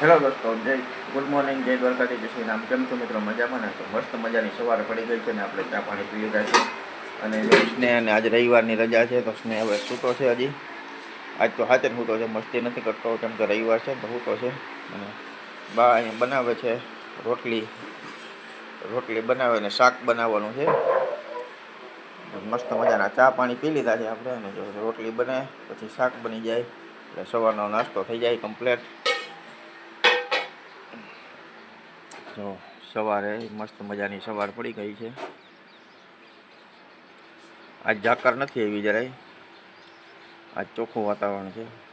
Hello દોસ્તો, જય good morning, જય દ્વારકાથી જય નામ કેમ છો મિત્રો? મજામાં ને? તો મસ્ત મજાની સવારે પડી ગઈ છે ને આપણે ચા પાણી પી લીધા છે. અને સ્નેહ અને આજ રવિવારની રજા છે, તો સ્નેહ હવે સૂતો છે હજી. આજ તો હાથે સૂતો છે, મસ્તી નથી કરતો કેમ કે રવિવાર છે તો સૂતો છે. અને બા અહીંયા બનાવે છે રોટલી. રોટલી બનાવે ને શાક બનાવવાનું છે. મસ્ત મજાના ચા પાણી પી લીધા છે આપણે અને જો રોટલી બને, પછી શાક બની જાય. એટલે સવારનો નાસ્તો થઈ જાય કમ્પ્લેટ જો સવારે મસ્ત મજાની સવાર પડી ગઈ છે. આજ ઝાકર નથી એવી જરાય. આજ ચોખ્ખું વાતાવરણ છે.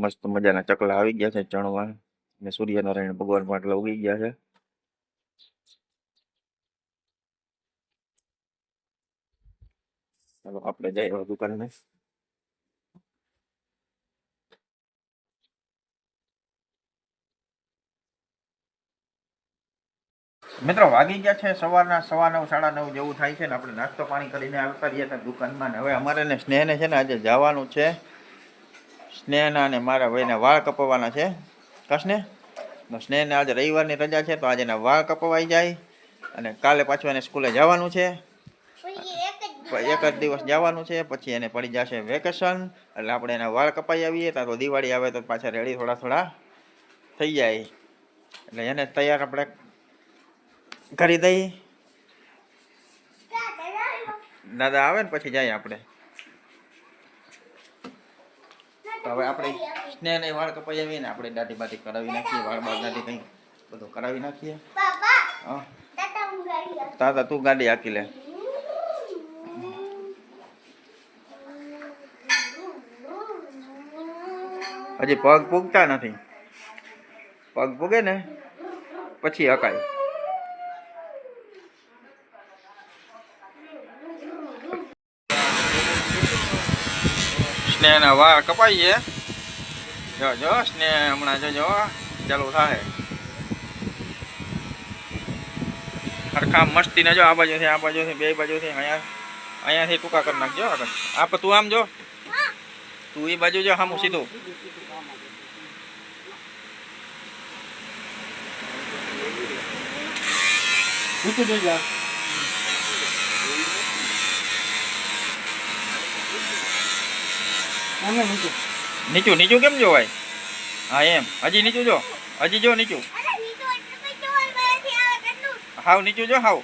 મસ્ત મજાના ચકલા આવી ગયા છે ચણવા ને સૂર્યનારાયણ ભગવાન માટલા ઉગી ગયા છે. ચાલો, આપણે જઈએ દુકાને. મિત્રો, વાગી ગયા છે સવારના, સવા નવ, સાડા નવ જેવું થાય છે ને આપણે નાસ્તો પાણી કરીને આવતા રહીએ દુકાનમાં હવે અમારે સ્નેહને છે ને આજે જવાનું છે. સ્નેહના અને મારા ભાઈને વાળ કપાવવાના છે. કશને સ્નેહને આજે રવિવારની રજા છે તો આજે એના વાળ કપાવાઈ જાય અને કાલે પાછું એને સ્કૂલે જવાનું છે. એક જ દિવસ જવાનું છે પછી એને પડી જશે વેકેશન એટલે આપણે એના વાળ કપાઈ આવીએ ત્યાં તો દિવાળી આવે તો પાછા રેડી થોડા થોડા થઈ જાય. એટલે એને તૈયાર આપણે કરી દઈએ દાદા આવે ને પછી જાય આપણે. તો હવે આપણે સ્નેહને વાળ કપાઈ આવીએ ને આપણે દાઢી બાટી કરાવી નાખીએ વાળ બાળ દાઢી કંઈ બધું કરાવી નાખીએ. હા. તાતા તું ગાડી હાકી લે. હજી પગ પૂગતા નથી. પગ પૂગે ને પછી હકાય. સ્નેહના વાળ કપાઈએ. જો જો સ્નેહ હમણાં જોજો ચાલુ થાય હરખા મસ્તીને જો, આ બાજુથી આ બાજુથી, બે બાજુથી, અહીંયા, અહીંયાથી ટૂંકા કરી નાખજો, આગળ. આપ તું આમ જો. તું એ બાજુ જો સામું સીધું. નીચે જઈ જા. આમે નીચું. નીચું નીચું કેમ જોવાય? હા એમ. હજી નીચું જો. હજી જો નીચું. હાવ નીચું જો હાવ.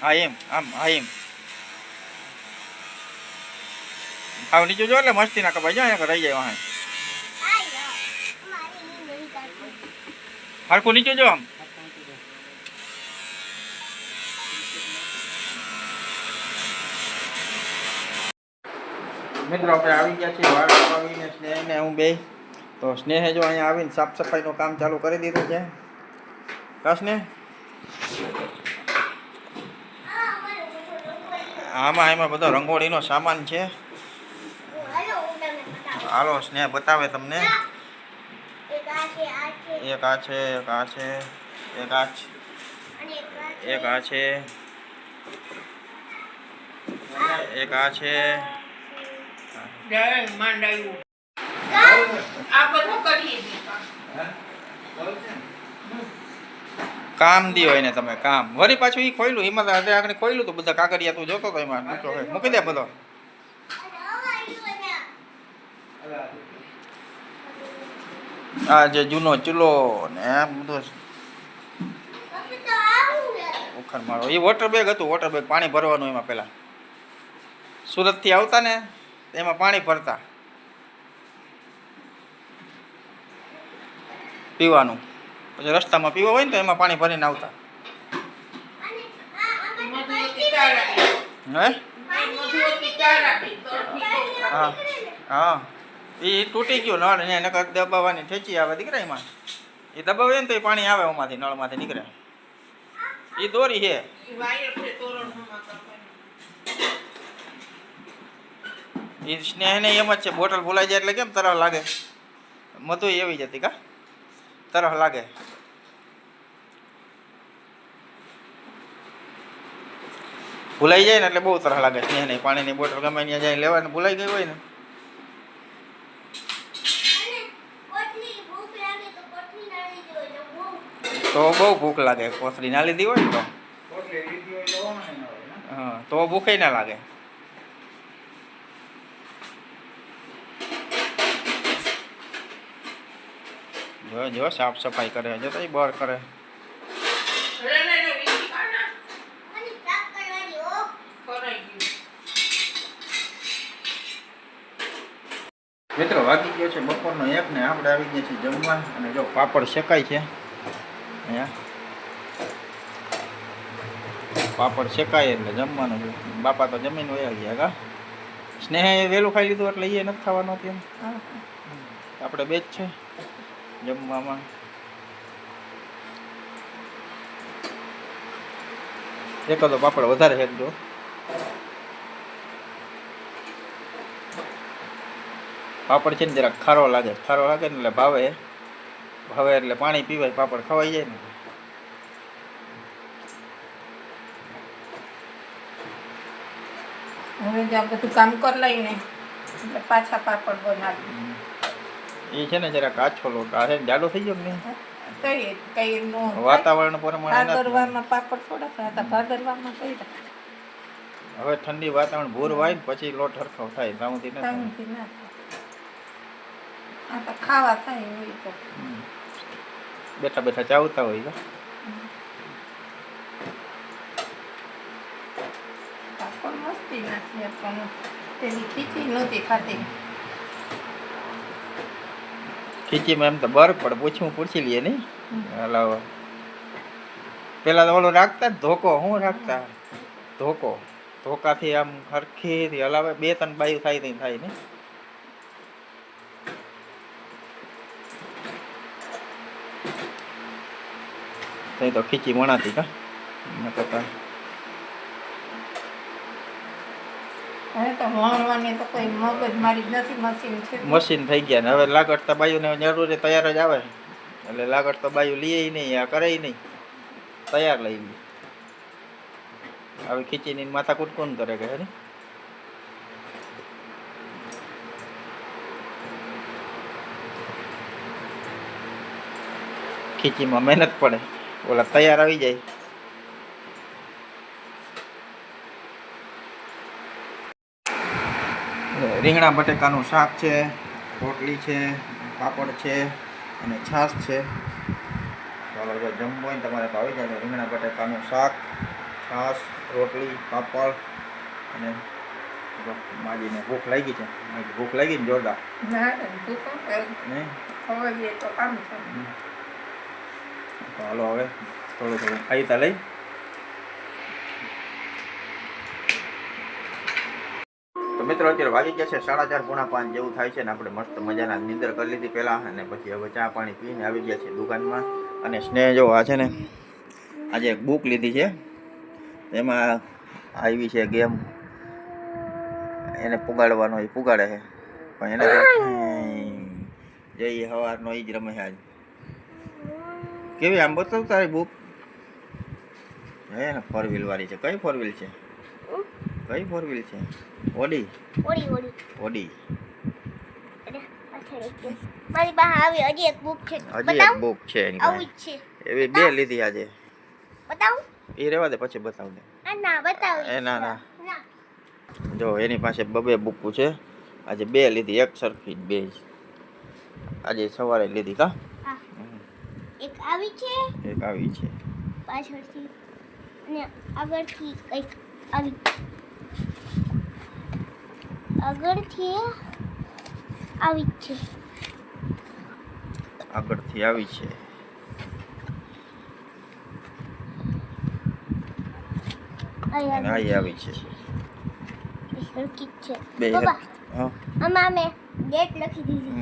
હા એમ આમ હા એમ. હાવ નીચું જો એટલે મસ્તી ના કપાય જો અહીંયા રહી જાય વાહન હરખું નીચું જો આમ. મિત્રો, આપણે આવી ગયા છીએ વાળ કપાવીને, સ્નેહને, હું બે. તો સ્નેહે જો અહીંયા આવીને સાફ સફાઈનું કામ ચાલુ કરી દીધું છે. કા સ્નેહ? આમાં એમાં બધો રંગોળીનો સામાન છે. હાલો, સ્નેહ બતાવે તમને. એક આ છે, એક આ છે, એક આ છે, એક આ છે, એક આ છે જય માંડાયું આ બધું કરીએ કામ દી હોય ને તમે કામ. વળી પાછું એ ખોયલું એમાં તો આજે આગળ ખોયલું તો બધા કાકરિયા તું જોતો તો એમાં મૂકી દે બધો આ જે જૂનો ચૂલો ને આ બધું ઉખડ મારો એ વોટર બેગ હતું વોટર બેગ પાણી ભરવાનું એમાં પેલા. સુરતથી આવતા ને એમાં પાણી ભરતા. પીવાનું. પછી રસ્તામાં પીવા હોય ને તો એમાં પાણી ભરીને આવતા. હા? હા એ તૂટી ગયો નળ ને નકર દબાવવાની ઠેચી આવે દીકરા એમાં. એ દબાવે ને તો એ પાણી આવે એમાંથી નળમાંથી નીકળે. એ દોરી છે ઈ વાયર છે તોરણમાં કરવાની. એ સ્નેહને એમ જ છે બોટલ ભૂલાઈ જાય એટલે કેમ તરહ લાગે? મધુ એવી જ હતી કા? તરહ લાગે. ભૂલાઈ જાય ને એટલે બહુ તરહ લાગે સ્નેહને પાણીની બોટલ ગમે ત્યાં જાય લેવાને ભૂલાઈ ગઈ હોય ને. તો બહુ ભૂખ લાગે કોથળી ના લીધી હોય ને તો? પોટલી લીધી હોય તો વાંધો ના આવે ને. હા તો ભૂખે ના લાગે. જો જો સાફ સફાઈ કરે જો તો બહાર કરે. મિત્રો, વાગી ગયો છે બપોરનો એક ને આપણે આવી ગયા છીએ જમવા અને જો પાપડ શેકાય છે. પાપડ શેકાય એટલે જમવાનું બાપા તો જમીન વયા ગયા કા? સ્નેહે વહેલું ખાઈ લીધું એટલે એ નથી ખાવાનું તેમ આપણે બે જ છે. જમવામાં એકાદો પાપડ વધારે શેકજો પાપડ છે ને જરાક ખારો લાગે. ખારો લાગે ને એટલે ભાવે. ભાવે એટલે પાણી પીવાય, પાપડ ખવાઈ જાય ને. હવે બધું કામ કરી લઈને, એટલે પાછા પાપડ બનાવી એ છે ને જરાક આછો લોટ આ છે ને જાડો થઈ ગયો કે નહીં? કઈ કઈ નો વાતાવરણ પ્રમાણે ભાદરવામાં પાપડ થોડા હતા ભાદરવામાં કર્યા હવે ઠંડી વાતાવરણ ભૂર વાય ને પછી લોટ હરખો થાય તાઉથી ના થાય. આ તો ખાવા થાય હોય તો. બેઠા બેઠા ચાવતા હોય પાપડ મસ્તી નથી પણ તેની ખીચી નહોતી ખાતી ખીચીમાં એમ તો બરફ પડે પૂછવું પૂછી લઈએ નહીં. હલાવો પેલા તો ઓલું રાખતા ને ધોકો શું રાખતા? ધોકો. ધોકાથી આમ હરખીથી હલાવે, બે ત્રણ બાયું થાય નહીં થાય ને. તઈ તો ખીચી વણાતી કા? એના કરતા. તો તો મશીન થઈ ગયા ને. હવે લાગડતા બાયુને જરૂરી તૈયાર જ આવે. એટલે લાગડતા બાયુ લઈએ નહીં, આ કરે નહીં. તૈયાર લઈ લઈએ હવે ખીચીની માથા કૂટ કોણ કરે કે હે ખીચીમાં મહેનત પડે. ઓલા તૈયાર આવી જાય. રીંગણા બટેકાનું શાક છે રોટલી છે પાપડ છે અને છાશ છે. ચાલો જો જમવું હોય ને તમારે તો આવી જાય. રીંગણા બટેકાનું શાક છાશ રોટલી પાપડ અને માજીને ભૂખ લાગી છે. ભૂખ લાગી ને જોરદાર. તું હાલો હવે થોડું થોડું ખાઈ તા લઈ. તો મિત્રો અત્યારે વાગી ગયા છે સાડા ચાર પોણા પાંચ જેવું થાય છે ને આપણે મસ્ત મજાના નિંદર કરી લીધી પહેલાં અને પછી હવે ચા પાણી પીને આવી ગયા છે દુકાનમાં. અને સ્નેહ જો આ છે ને, આજે એક બુક લીધી છે. એમાં આવી છે ગેમ એને પુગાડવાનો, એ પુગાડે છે. પણ એને જઈએ, સવારનો એ જ રમે છે આજ. કેવી આમ બતાવ તારી બુક હે ને ફોર વ્હીલ વાળી છે. કઈ ફોર વ્હીલ છે? કઈ ફોર વ્હીલ છે? ઓડી? Audi Audi. ઓડી. મારી પાસે આવી હજી એક બુક છે. હજી એક બુક છે એની આવું છે. એવી બે લીધી આજે. બતાવું? એ રહેવા દે પછી બતાવ દે. ના બતાવું. એ ના, ના. જો એની પાસે બબે બુક છે. આજે બે લીધી એક સરખી બે આજે સવારે લીધી કા? હા. એક આવી છે. એક આવી છે. પાછળથી અને આગળથી કંઈક આવી. આગળથી આવી છે. આગળથી આવી છે. આવી છે. છે. બે હા. મેં ડેટ લખી દીધી.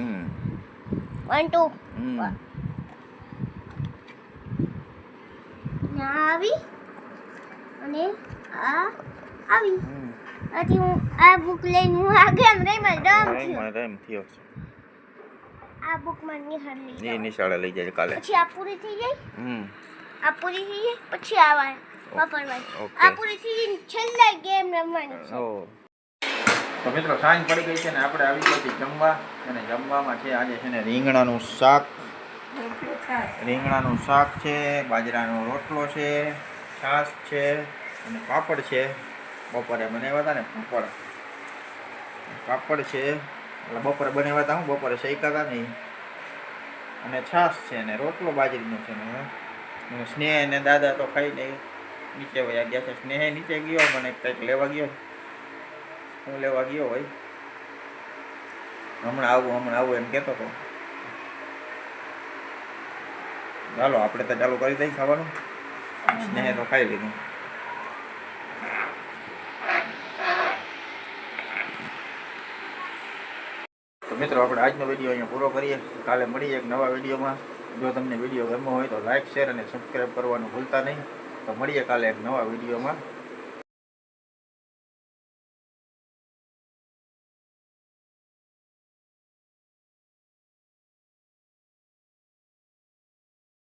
વન ટુ આવી અને આ આવી. હમ. હું આ બુક લઈને હું આગળ ગેમ રહી મારે ડમ થયું. મારે થયો છે. આ બુકમાં નિહાળ લઈ જાય. નિશાળે લઈ જાય કાલે. પછી આ પૂરી થઈ જાય? હમ. આ પૂરી થઈ જાય? પછી આવા વાપરવાની આ પૂરી થઈ જાય ને છેલ્લા ગેમ રમવાની છે. ઓ. તો મિત્રો સાંજ પડી ગઈ છે ને આપણે આવી ગયા જમવા. અને જમવામાં છે આજે છે ને રીંગણાનું શાક. રીંગણાનું શાક છે બાજરાનો રોટલો છે છાશ છે અને પાપડ છે. બપોરે બનાવ્યા હતા ને પાપડ. પાપડ છે, એટલે બપોરે બનાવ્યા હતા હું, બપોરે શેકા હતા ને અને છાશ છે ને, રોટલો બાજરીનો છે ને. સ્નેહ ને દાદા તો ખાઈ લઈ નીચે વયા ગયા છે. સ્નેહ નીચે ગયો, મને કંઈક લેવા ગયો. હું લેવા ગયો હોય. હમણાં આવું હમણાં આવું એમ કહેતો હતો. ચાલો આપણે તો ચાલુ કરી દઈ ખાવાનું. સ્નેહ તો ખાઈ લીધું. મિત્રો, આપણે આજનો વીડિયો અહીંયા પૂરો કરીએ. કાલે મળીએ એક નવા વિડીયોમાં. જો તમને વીડિયો ગમ્યો હોય તો લાઇક શેર અને સબસ્ક્રાઈબ કરવાનું ભૂલતા નહીં. તો મળીએ કાલે એક નવા વિડીયોમાં.